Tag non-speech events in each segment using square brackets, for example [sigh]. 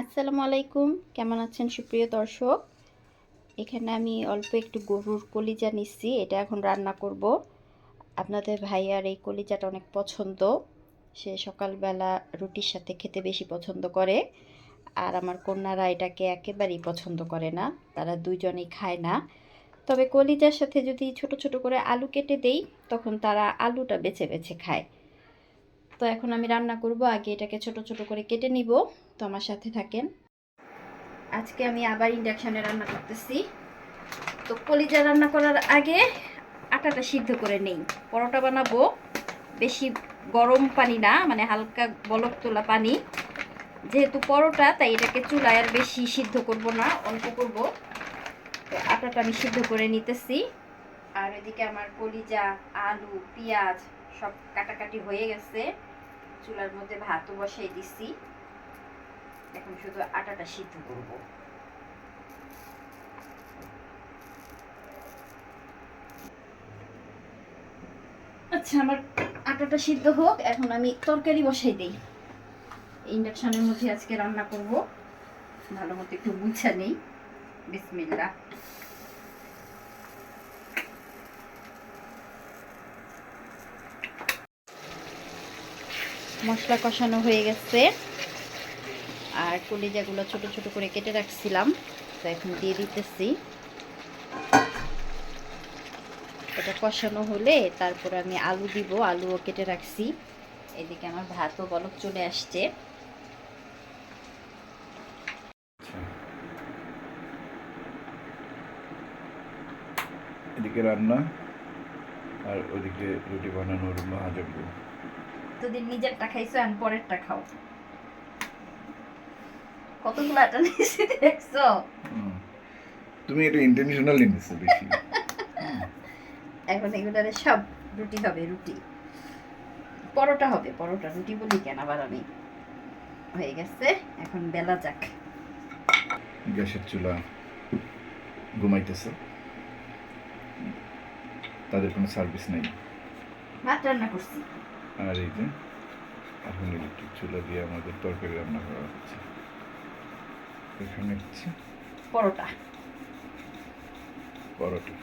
আসসালামু আলাইকুম। কেমন আছেন সুপ্রিয় দর্শক? এখানে আমি অল্প একটু গরুর কলিজা নিচ্ছি, এটা এখন রান্না করব। আপনাদের ভাইয়ার এই কলিজাটা অনেক পছন্দ। সে সকালবেলা রুটির সাথে খেতে বেশি পছন্দ করে, আর আমার কন্যারা এটাকে একেবারেই পছন্দ করে না। তারা দুইজনেই খায় না। তবে কলিজার সাথে যদি ছোট ছোট করে আলু কেটে দেই, তখন তারা আলুটা বেছে বেছে খায়। তো এখন আমি রান্না করব। আগে এটাকে ছোট ছোট করে কেটে নিব। তো আমার সাথে থাকেন। আজকে আমি আবার ইন্ডাকশানে রান্না করতেছি। তো কলিজা রান্না করার আগে আটাটা সিদ্ধ করে নেই। পরোটা বানাবো। বেশি গরম পানি না মানে হালকা বলক তোলা পানি। যেহেতু পরোটা, তাই এটাকে চুলায় আর বেশি সিদ্ধ করব না, অল্প করব। তো আটাটা আমি সিদ্ধ করে নিতেছি। আর এদিকে আমার কলিজা, আলু, পেঁয়াজ সব কাটাকাটি হয়ে গেছে। চুলার মধ্যে ভাতও বসাই দিছি। এখন শুধু আটাটা সিদ্ধ করব। আচ্ছা আমার আটাটা সিদ্ধ হোক, এখন আমি তরকারি বসাই দেই। ইন্ডাকশনের মধ্যে আজকে রান্না করব। ভালো মতো একটু মুছা নেই। বিসমিল্লা মশলা কষানো হয়ে গেছে। আর কলিজাগুলো ছোট ছোট করে কেটে রাখছিলাম, তো এখন দিয়ে দিতেছি। এটা কষানো হলে তারপর আমি আলু দিব, আলুও কেটে রাখছি। এদিকে আমার ভাতও বলক চলে আসছে। এদিকে রান্না, আর ওদিকে রুটি বানানোর মহাযজ্ঞ। দুদিন নিজেরটা খাইছো আর পরেরটা খাও। কতগুলো আটা নিয়েছি দেখছ? তুমি একটু ইন্টারন্যাশনাল নিচ্ছো বেশি। [laughs] এখন এগুলারে সব রুটি হবে রুটি। পরোটা হবে পরোটা। রুটি বলি কেন আবার আমি? হয়ে গেছে এখন বেলা যাক। গ্যাসের চুলা ঘুমাইতেছে। তাদের কোনো সার্ভিস নেই। ভাত রান্না করছি। আর এই যে এখন ইলেকট্রিক চুলা দিয়ে আমাদের তরকারি রান্না করা হচ্ছে। এখানে হচ্ছে পরোটা। পরোটা।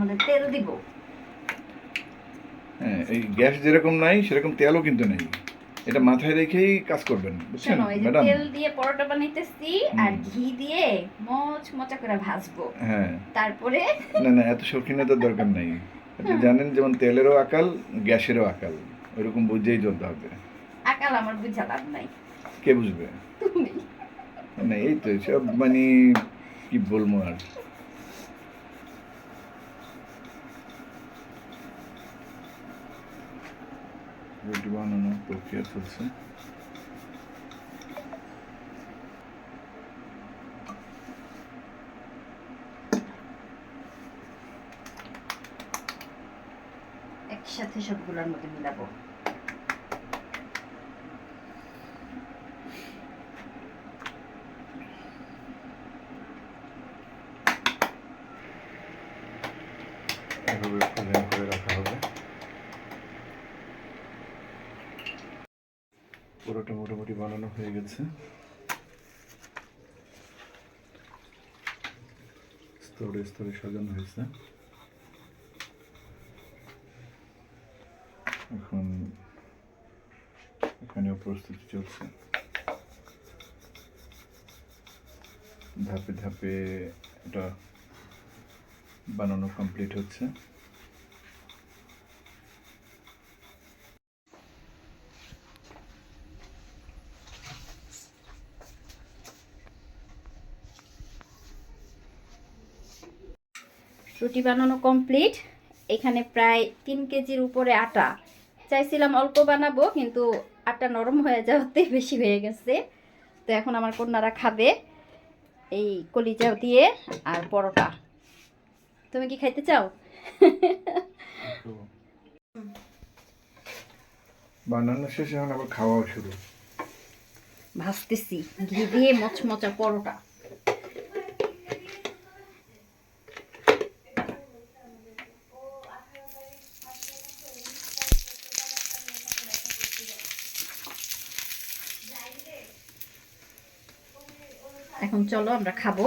মধ্যে তেল দিব। হ্যাঁ এই গ্যাস যেরকম নাই সেরকম তেলও কিন্তু নেই। এটা মাথায় রেখেই কাজ করবেন বুঝছেন? ম্যাডাম। তেল দিয়ে পরোটা বানাইতেছি আর ঘি দিয়ে মচ মচা করে ভাজবো। হ্যাঁ। তারপরে না না এত শৌখিনতার দরকার নাই। [laughs] আপনি জানেন যেমন তেলেরও আকাল গ্যাসেরও আকাল। ওইরকম বুঝেই চলতে হবে। আকাল আমার বুঝা লাভ নাই। কে বুঝবে? তুমি। মানে এই তো সব মানে কি বলব আর? রুটি বানানো প্রক্রিয়া চলছে একসাথে সবগুলোর মধ্যে মিলাবো এভাবে ফ্রোজেন করে রাখা হবে পুরোটা মোটামুটি বানানো হয়ে গেছে। স্তরে স্তরে সাজানো হয়েছে। এখন এখানেও প্রস্তুতি চলছে। ধাপে ধাপে এটা বানানো কমপ্লিট হচ্ছে। রুটি বানানো কমপ্লিট এখানে প্রায় তিন কেজির উপরে আটা। চাইছিলাম অল্প বানাবো কিন্তু আটা নরম হয়ে যাওয়াতে [laughs] বেশি হয়ে গেছে। তো এখন আমার কন্যারা খাবে এই কলিজা দিয়ে আর পরোটা। তুমি কি খাইতে চাও? [laughs] বানানো শেষ এখন আবার খাওয়াও শুরু। ভাজতেছি ঘি দিয়ে মচমচা পরোটা। এখন চলো আমরা খাব।